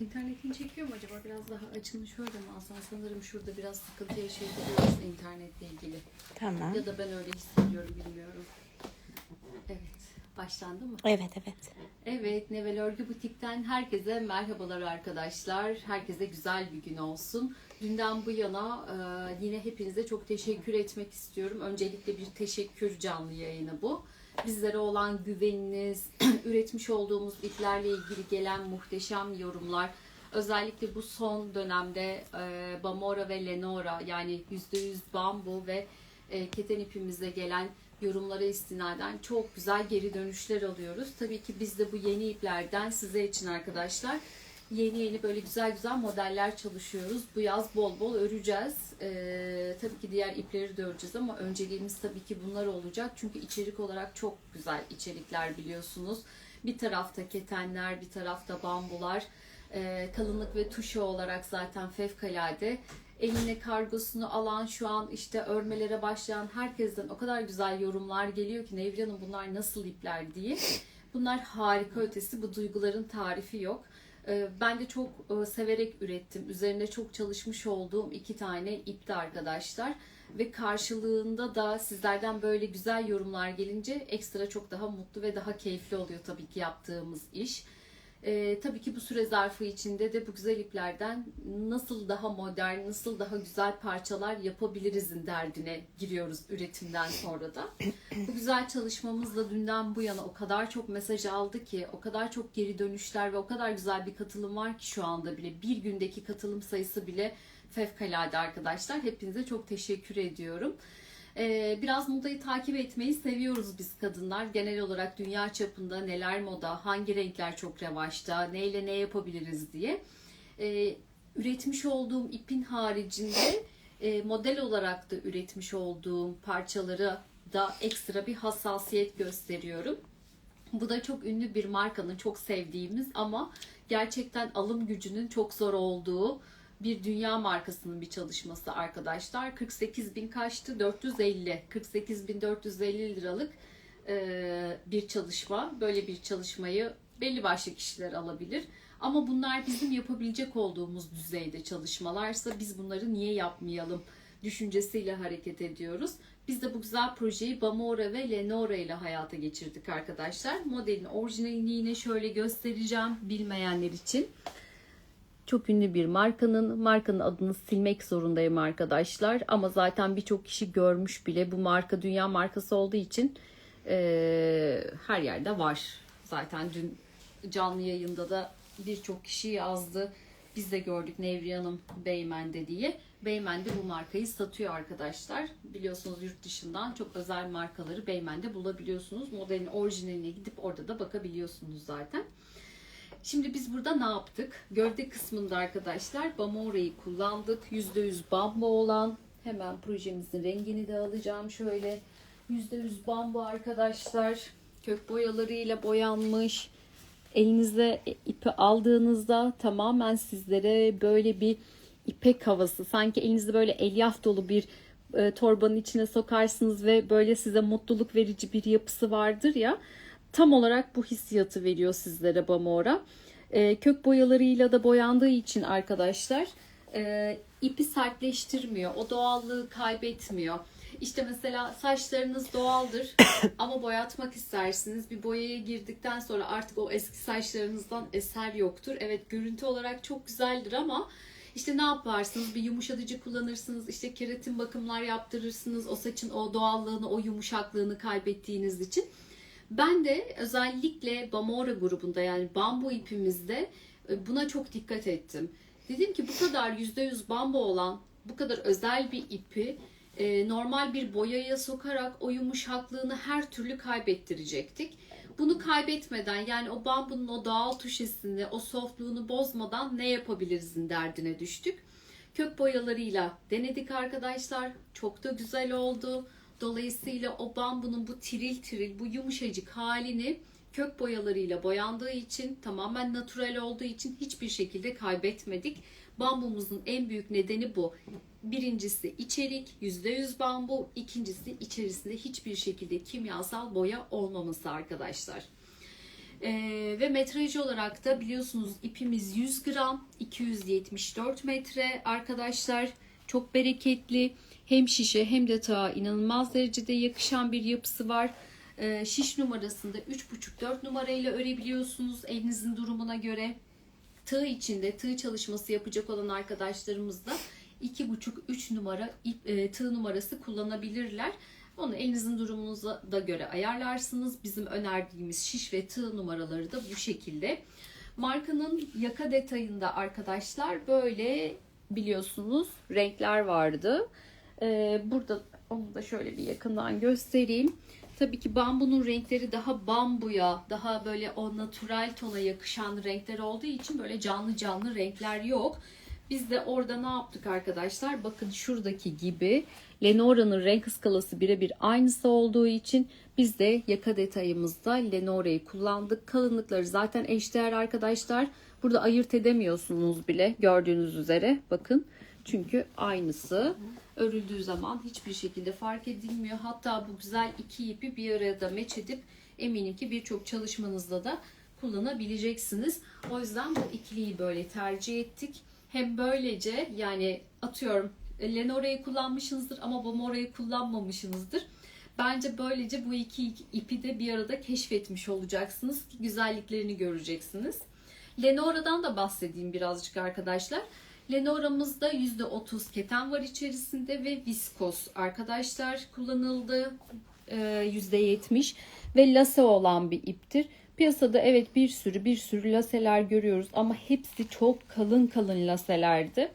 İnternetin çekiyor mu acaba? Biraz daha açın şöyle mi alsan? Sanırım şurada biraz sıkıntı yaşayabiliyoruz internetle ilgili. Tamam. Ya da ben öyle hissediyorum bilmiyorum. Evet. Başlandı mı? Evet evet. Evet, Nevel Örgü Butik'ten herkese merhabalar arkadaşlar. Herkese güzel bir gün olsun. Dünden bu yana e, yine hepinize çok teşekkür etmek istiyorum. Öncelikle bir teşekkür canlı yayını bu. Bizlere olan güveniniz, üretmiş olduğumuz iplerle ilgili gelen muhteşem yorumlar, özellikle bu son dönemde e, Bamora ve Lenora yani %100 bambu ve e, keten ipimize gelen yorumlara istinaden çok güzel geri dönüşler alıyoruz. Tabii ki biz de bu yeni iplerden sizler için arkadaşlar yeni yeni böyle güzel güzel modeller çalışıyoruz. Bu yaz bol bol öreceğiz. Ee, tabii ki diğer ipleri de öreceğiz ama önceliğimiz tabii ki bunlar olacak. Çünkü içerik olarak çok güzel içerikler biliyorsunuz. Bir tarafta ketenler, bir tarafta bambular. Ee, kalınlık ve tuşu olarak zaten fevkalade eline kargosunu alan şu an işte örmelere başlayan herkesten o kadar güzel yorumlar geliyor ki Nevri Hanım bunlar nasıl ipler diye. Bunlar harika ötesi bu duyguların tarifi yok. Ee, Ben de çok e, severek ürettim. Üzerinde çok çalışmış olduğum iki tane ipti arkadaşlar. Ve karşılığında da sizlerden böyle güzel yorumlar gelince ekstra çok daha mutlu ve daha keyifli oluyor tabii ki yaptığımız iş. Ee, tabii ki bu süre zarfı içinde de bu güzel iplerden nasıl daha modern, nasıl daha güzel parçalar yapabilirizin derdine giriyoruz üretimden sonra da. Bu güzel çalışmamızla dünden bu yana o kadar çok mesaj aldı ki, o kadar çok geri dönüşler ve o kadar güzel bir katılım var ki şu anda bile. Bir gündeki katılım sayısı bile fevkalade arkadaşlar. Hepinize çok teşekkür ediyorum. Ee, biraz modayı takip etmeyi seviyoruz biz kadınlar. Genel olarak dünya çapında neler moda, hangi renkler çok revaçta, neyle ne yapabiliriz diye. Ee, üretmiş olduğum ipin haricinde e, model olarak da üretmiş olduğum parçaları da ekstra bir hassasiyet gösteriyorum. Bu da çok ünlü bir markanın çok sevdiğimiz ama gerçekten alım gücünün çok zor olduğu bir dünya markasının bir çalışması arkadaşlar. 48 bin kaçtı? 450. 48 bin 450 liralık e, bir çalışma. Böyle bir çalışmayı belli başlı kişiler alabilir. Ama bunlar bizim yapabilecek olduğumuz düzeyde çalışmalarsa biz bunları niye yapmayalım düşüncesiyle hareket ediyoruz. Biz de bu güzel projeyi Bamora ve Lenora ile hayata geçirdik arkadaşlar. Modelin orijinalini yine şöyle göstereceğim bilmeyenler için. Çok ünlü bir markanın, markanın adını silmek zorundayım arkadaşlar. Ama zaten birçok kişi görmüş bile. Bu marka dünya markası olduğu için eee, her yerde var. Zaten dün canlı yayında da birçok kişi yazdı. Biz de gördük Nevriye Hanım Beymen'de diye. Beymen'de bu markayı satıyor arkadaşlar. Biliyorsunuz yurt dışından çok özel markaları Beymen'de bulabiliyorsunuz. Modelin orijinaline gidip orada da bakabiliyorsunuz zaten. Şimdi biz burada ne yaptık? Gövde kısmında arkadaşlar Bamora'yı kullandık. %100 bambu olan. Hemen projemizin rengini de alacağım şöyle. %100 bambu arkadaşlar. Kök boyalarıyla boyanmış. Elinize ipi aldığınızda tamamen sizlere böyle bir ipek havası. Sanki elinizde böyle elyaf dolu bir e, torbanın içine sokarsınız ve böyle size mutluluk verici bir yapısı vardır ya. Tam olarak bu hissiyatı veriyor sizlere Bamora. E, kök boyalarıyla da boyandığı için arkadaşlar e, ipi sertleştirmiyor. O doğallığı kaybetmiyor. İşte mesela saçlarınız doğaldır ama boyatmak istersiniz. Bir boyaya girdikten sonra artık o eski saçlarınızdan eser yoktur. Evet görüntü olarak çok güzeldir ama işte ne yaparsınız? Bir yumuşatıcı kullanırsınız. işte keratin bakımlar yaptırırsınız. O saçın o doğallığını, o yumuşaklığını kaybettiğiniz için. Ben de özellikle Bamora grubunda yani bambu ipimizde e, buna çok dikkat ettim. Dedim ki bu kadar %100 bambu olan bu kadar özel bir ipi e, normal bir boyaya sokarak o yumuşaklığını her türlü kaybettirecektik. Bunu kaybetmeden yani o bambunun o doğal tuşesini, o softluğunu bozmadan ne yapabilirizin derdine düştük. Kök boyalarıyla denedik arkadaşlar. Çok da güzel oldu. Dolayısıyla o bambunun bu tiril tiril, bu yumuşacık halini kök boyalarıyla boyandığı için tamamen natural olduğu için hiçbir şekilde kaybetmedik. Bambumuzun en büyük nedeni bu. Birincisi içerik %100 bambu, ikincisi içerisinde hiçbir şekilde kimyasal boya olmaması arkadaşlar. Ee, ve metrajı olarak da biliyorsunuz ipimiz 100 gram 274 metre arkadaşlar çok bereketli hem şişe hem de tağa inanılmaz derecede yakışan bir yapısı var. Ee, şiş numarasında 3,5-4 numarayla örebiliyorsunuz elinizin durumuna göre. Tığ içinde tığ çalışması yapacak olan arkadaşlarımız da 2,5-3 numara ip, e, tığ numarası kullanabilirler. Onu elinizin durumunuza da göre ayarlarsınız. Bizim önerdiğimiz şiş ve tığ numaraları da bu şekilde. Markanın yaka detayında arkadaşlar böyle biliyorsunuz renkler vardı. Ee, burada onu da şöyle bir yakından göstereyim. Tabii ki bambunun renkleri daha bambuya, daha böyle o natural tona yakışan renkler olduğu için böyle canlı canlı renkler yok. Biz de orada ne yaptık arkadaşlar? Bakın şuradaki gibi Lenora'nın renk skalası birebir aynısı olduğu için biz de yaka detayımızda Lenora'yı kullandık. Kalınlıkları zaten eşdeğer arkadaşlar. Burada ayırt edemiyorsunuz bile gördüğünüz üzere. Bakın çünkü aynısı örüldüğü zaman hiçbir şekilde fark edilmiyor. Hatta bu güzel iki ipi bir araya da meç edip eminim ki birçok çalışmanızda da kullanabileceksiniz. O yüzden bu ikiliyi böyle tercih ettik. Hem böylece yani atıyorum Lenora'yı kullanmışsınızdır ama Bomora'yı kullanmamışsınızdır. Bence böylece bu iki ipi de bir arada keşfetmiş olacaksınız. Güzelliklerini göreceksiniz. Lenora'dan da bahsedeyim birazcık arkadaşlar. Lenora'mızda %30 keten var içerisinde ve viskos arkadaşlar kullanıldı. Ee, %70 ve lase olan bir iptir. Piyasada evet bir sürü bir sürü laseler görüyoruz ama hepsi çok kalın kalın laselerdi.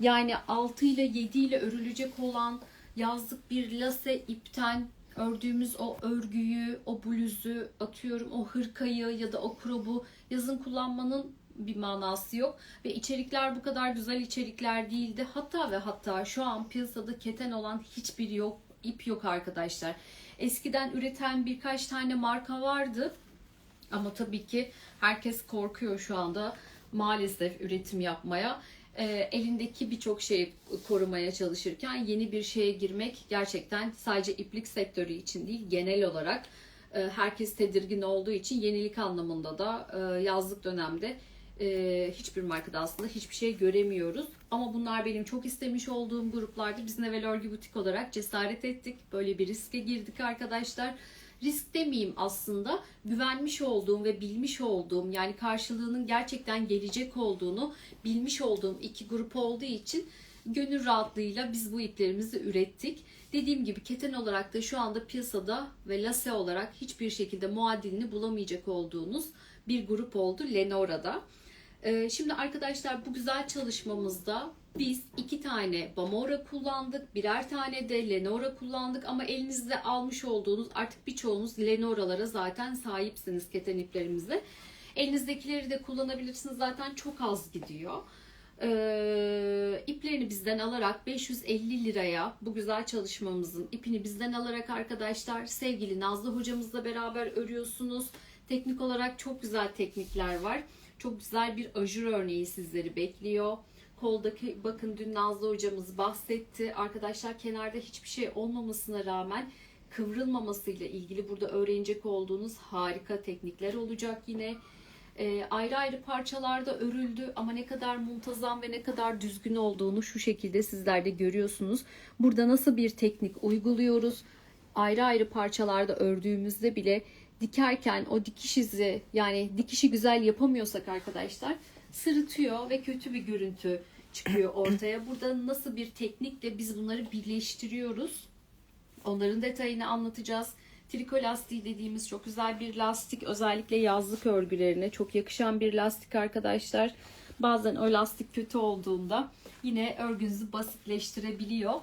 Yani 6 ile 7 ile örülecek olan yazlık bir lase ipten ördüğümüz o örgüyü, o bluzu atıyorum o hırkayı ya da o krobu yazın kullanmanın bir manası yok. Ve içerikler bu kadar güzel içerikler değildi. Hatta ve hatta şu an piyasada keten olan hiçbir yok, ip yok arkadaşlar. Eskiden üreten birkaç tane marka vardı. Ama tabii ki herkes korkuyor şu anda maalesef üretim yapmaya. E, elindeki birçok şeyi korumaya çalışırken yeni bir şeye girmek gerçekten sadece iplik sektörü için değil genel olarak e, herkes tedirgin olduğu için yenilik anlamında da e, yazlık dönemde e, hiçbir markada aslında hiçbir şey göremiyoruz. Ama bunlar benim çok istemiş olduğum gruplardı. Biz Nevel Örgü Butik olarak cesaret ettik. Böyle bir riske girdik arkadaşlar. Risk demeyeyim aslında güvenmiş olduğum ve bilmiş olduğum yani karşılığının gerçekten gelecek olduğunu bilmiş olduğum iki grup olduğu için gönül rahatlığıyla biz bu iplerimizi ürettik. Dediğim gibi keten olarak da şu anda piyasada ve lase olarak hiçbir şekilde muadilini bulamayacak olduğunuz bir grup oldu Lenora'da. Ee, şimdi arkadaşlar bu güzel çalışmamızda biz iki tane Bamora kullandık, birer tane de Lenora kullandık ama elinizde almış olduğunuz artık birçoğunuz Lenora'lara zaten sahipsiniz keten iplerimizde. Elinizdekileri de kullanabilirsiniz zaten çok az gidiyor. Ee, iplerini bizden alarak 550 liraya bu güzel çalışmamızın ipini bizden alarak arkadaşlar sevgili Nazlı hocamızla beraber örüyorsunuz. Teknik olarak çok güzel teknikler var. Çok güzel bir ajur örneği sizleri bekliyor. Koldaki bakın dün Nazlı hocamız bahsetti. Arkadaşlar kenarda hiçbir şey olmamasına rağmen kıvrılmamasıyla ilgili burada öğrenecek olduğunuz harika teknikler olacak yine. E, ayrı ayrı parçalarda örüldü ama ne kadar muntazam ve ne kadar düzgün olduğunu şu şekilde sizler de görüyorsunuz. Burada nasıl bir teknik uyguluyoruz? Ayrı ayrı parçalarda ördüğümüzde bile dikerken o dikiş izi yani dikişi güzel yapamıyorsak arkadaşlar sırıtıyor ve kötü bir görüntü çıkıyor ortaya. Burada nasıl bir teknikle biz bunları birleştiriyoruz? Onların detayını anlatacağız. Triko lastiği dediğimiz çok güzel bir lastik. Özellikle yazlık örgülerine çok yakışan bir lastik arkadaşlar. Bazen o lastik kötü olduğunda yine örgünüzü basitleştirebiliyor.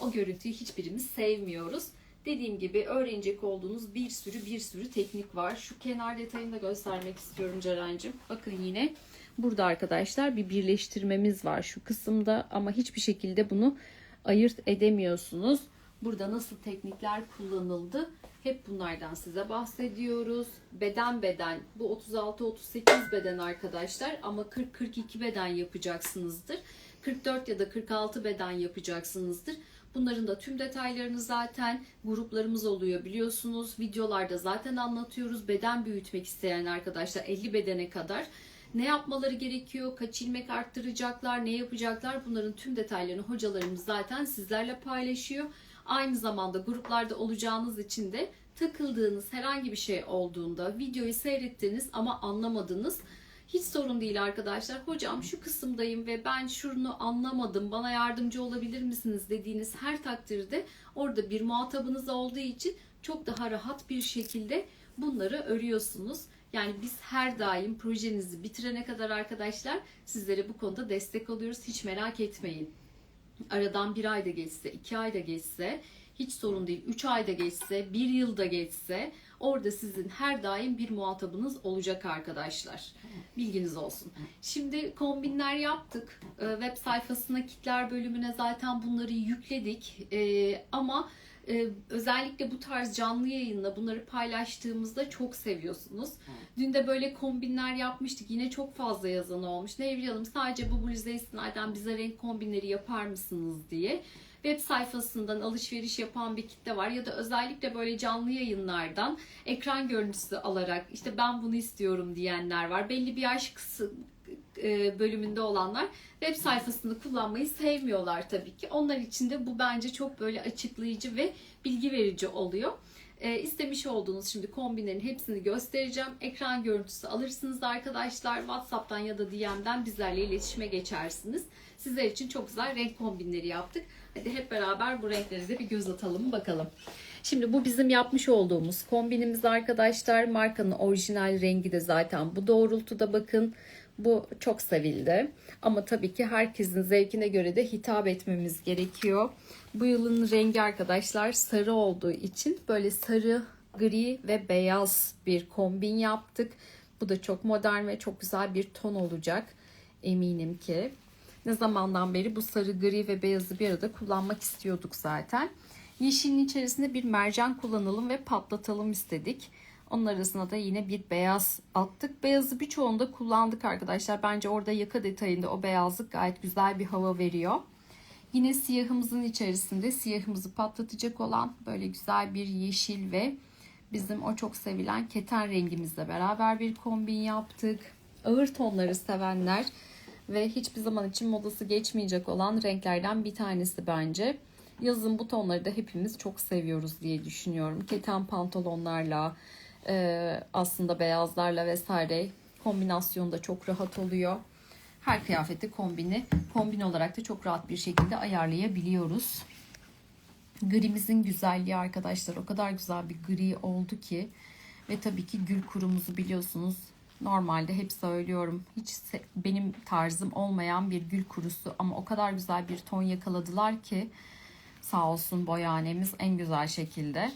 O görüntüyü hiçbirimiz sevmiyoruz. Dediğim gibi öğrenecek olduğunuz bir sürü bir sürü teknik var. Şu kenar detayını da göstermek istiyorum Ceren'cim. Bakın yine burada arkadaşlar bir birleştirmemiz var şu kısımda ama hiçbir şekilde bunu ayırt edemiyorsunuz. Burada nasıl teknikler kullanıldı hep bunlardan size bahsediyoruz. Beden beden bu 36-38 beden arkadaşlar ama 40-42 beden yapacaksınızdır. 44 ya da 46 beden yapacaksınızdır. Bunların da tüm detaylarını zaten gruplarımız oluyor biliyorsunuz. Videolarda zaten anlatıyoruz. Beden büyütmek isteyen arkadaşlar 50 bedene kadar ne yapmaları gerekiyor, kaç ilmek arttıracaklar, ne yapacaklar bunların tüm detaylarını hocalarımız zaten sizlerle paylaşıyor. Aynı zamanda gruplarda olacağınız için de takıldığınız herhangi bir şey olduğunda videoyu seyrettiniz ama anlamadınız. Hiç sorun değil arkadaşlar. Hocam şu kısımdayım ve ben şunu anlamadım. Bana yardımcı olabilir misiniz dediğiniz her takdirde orada bir muhatabınız olduğu için çok daha rahat bir şekilde bunları örüyorsunuz. Yani biz her daim projenizi bitirene kadar arkadaşlar sizlere bu konuda destek oluyoruz. Hiç merak etmeyin. Aradan bir ayda geçse, iki ayda geçse hiç sorun değil. Üç ayda geçse, bir yılda geçse orada sizin her daim bir muhatabınız olacak arkadaşlar. Bilginiz olsun. Şimdi kombinler yaptık. Ee, Web sayfasına kitler bölümüne zaten bunları yükledik. Ee, Ama e, özellikle bu tarz canlı yayınla bunları paylaştığımızda çok seviyorsunuz. Dün de böyle kombinler yapmıştık. Yine çok fazla yazan olmuş. Nevri Hanım sadece bu bluzla istinaden bize renk kombinleri yapar mısınız diye. Web sayfasından alışveriş yapan bir kitle var ya da özellikle böyle canlı yayınlardan ekran görüntüsü alarak işte ben bunu istiyorum diyenler var. Belli bir yaş kısı, e, bölümünde olanlar web sayfasını kullanmayı sevmiyorlar tabii ki. Onlar için de bu bence çok böyle açıklayıcı ve bilgi verici oluyor. E, istemiş olduğunuz şimdi kombinlerin hepsini göstereceğim. Ekran görüntüsü alırsınız arkadaşlar. WhatsApp'tan ya da DM'den bizlerle iletişime geçersiniz. Sizler için çok güzel renk kombinleri yaptık. Hadi hep beraber bu renkleri de bir göz atalım bakalım. Şimdi bu bizim yapmış olduğumuz kombinimiz arkadaşlar. Markanın orijinal rengi de zaten bu doğrultuda bakın. Bu çok sevildi. Ama tabii ki herkesin zevkine göre de hitap etmemiz gerekiyor. Bu yılın rengi arkadaşlar sarı olduğu için böyle sarı, gri ve beyaz bir kombin yaptık. Bu da çok modern ve çok güzel bir ton olacak. Eminim ki. Ne zamandan beri bu sarı, gri ve beyazı bir arada kullanmak istiyorduk zaten. Yeşilin içerisinde bir mercan kullanalım ve patlatalım istedik. Onun arasına da yine bir beyaz attık. Beyazı birçoğunda kullandık arkadaşlar. Bence orada yaka detayında o beyazlık gayet güzel bir hava veriyor. Yine siyahımızın içerisinde siyahımızı patlatacak olan böyle güzel bir yeşil ve bizim o çok sevilen keten rengimizle beraber bir kombin yaptık. Ağır tonları sevenler ve hiçbir zaman için modası geçmeyecek olan renklerden bir tanesi bence. Yazın bu tonları da hepimiz çok seviyoruz diye düşünüyorum. Keten pantolonlarla, e, aslında beyazlarla vesaire kombinasyonu da çok rahat oluyor. Her kıyafeti kombini kombin olarak da çok rahat bir şekilde ayarlayabiliyoruz. Grimizin güzelliği arkadaşlar o kadar güzel bir gri oldu ki ve tabii ki gül kurumuzu biliyorsunuz normalde hep söylüyorum hiç benim tarzım olmayan bir gül kurusu ama o kadar güzel bir ton yakaladılar ki sağ olsun boyanemiz en güzel şekilde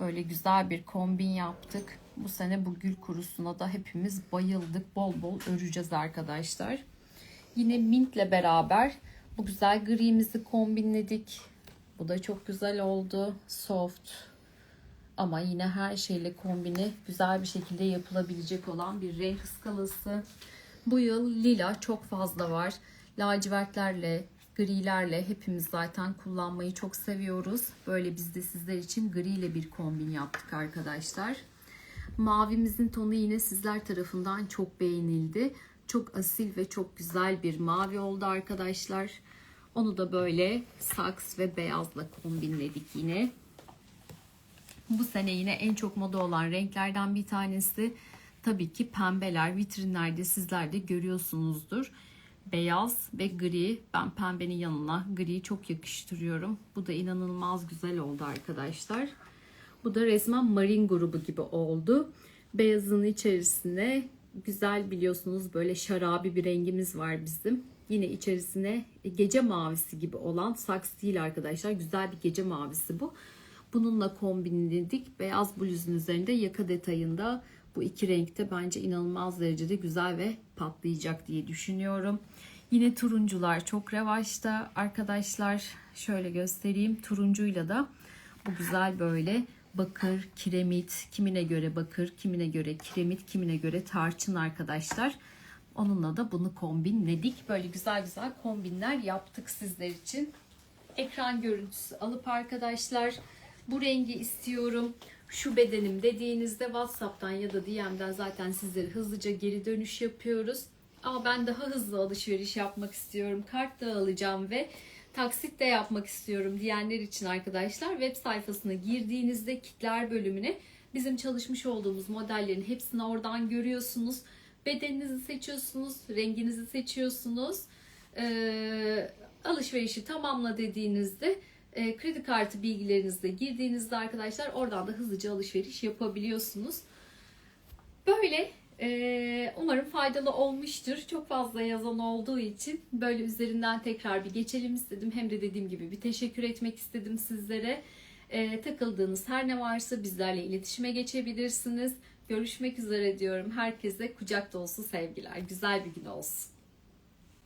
böyle güzel bir kombin yaptık. Bu sene bu gül kurusuna da hepimiz bayıldık. Bol bol öreceğiz arkadaşlar. Yine mintle beraber bu güzel grimizi kombinledik. Bu da çok güzel oldu. Soft ama yine her şeyle kombini güzel bir şekilde yapılabilecek olan bir renk skalası. Bu yıl lila çok fazla var. Lacivertlerle, grilerle hepimiz zaten kullanmayı çok seviyoruz. Böyle biz de sizler için gri ile bir kombin yaptık arkadaşlar. Mavimizin tonu yine sizler tarafından çok beğenildi. Çok asil ve çok güzel bir mavi oldu arkadaşlar. Onu da böyle saks ve beyazla kombinledik yine. Bu sene yine en çok moda olan renklerden bir tanesi tabii ki pembeler. Vitrinlerde sizler de görüyorsunuzdur. Beyaz ve gri. Ben pembenin yanına gri çok yakıştırıyorum. Bu da inanılmaz güzel oldu arkadaşlar. Bu da resmen marin grubu gibi oldu. Beyazın içerisine güzel biliyorsunuz böyle şarabi bir rengimiz var bizim. Yine içerisine gece mavisi gibi olan saks değil arkadaşlar. Güzel bir gece mavisi bu. Bununla kombinledik. Beyaz bluzun üzerinde yaka detayında bu iki renkte bence inanılmaz derecede güzel ve patlayacak diye düşünüyorum. Yine turuncular çok revaçta arkadaşlar. Şöyle göstereyim. Turuncuyla da bu güzel böyle bakır, kiremit, kimine göre bakır, kimine göre kiremit, kimine göre tarçın arkadaşlar. Onunla da bunu kombinledik. Böyle güzel güzel kombinler yaptık sizler için. ekran görüntüsü alıp arkadaşlar bu rengi istiyorum. Şu bedenim dediğinizde WhatsApp'tan ya da DM'den zaten sizlere hızlıca geri dönüş yapıyoruz. Ama ben daha hızlı alışveriş yapmak istiyorum. Kart da alacağım ve taksit de yapmak istiyorum diyenler için arkadaşlar web sayfasına girdiğinizde kitler bölümüne bizim çalışmış olduğumuz modellerin hepsini oradan görüyorsunuz. Bedeninizi seçiyorsunuz, renginizi seçiyorsunuz. Ee, alışverişi tamamla dediğinizde e, kredi kartı bilgilerinizle girdiğinizde arkadaşlar oradan da hızlıca alışveriş yapabiliyorsunuz. Böyle e, umarım faydalı olmuştur. Çok fazla yazan olduğu için böyle üzerinden tekrar bir geçelim istedim. Hem de dediğim gibi bir teşekkür etmek istedim sizlere. E, takıldığınız her ne varsa bizlerle iletişime geçebilirsiniz. Görüşmek üzere diyorum. Herkese kucak dolusu sevgiler. Güzel bir gün olsun.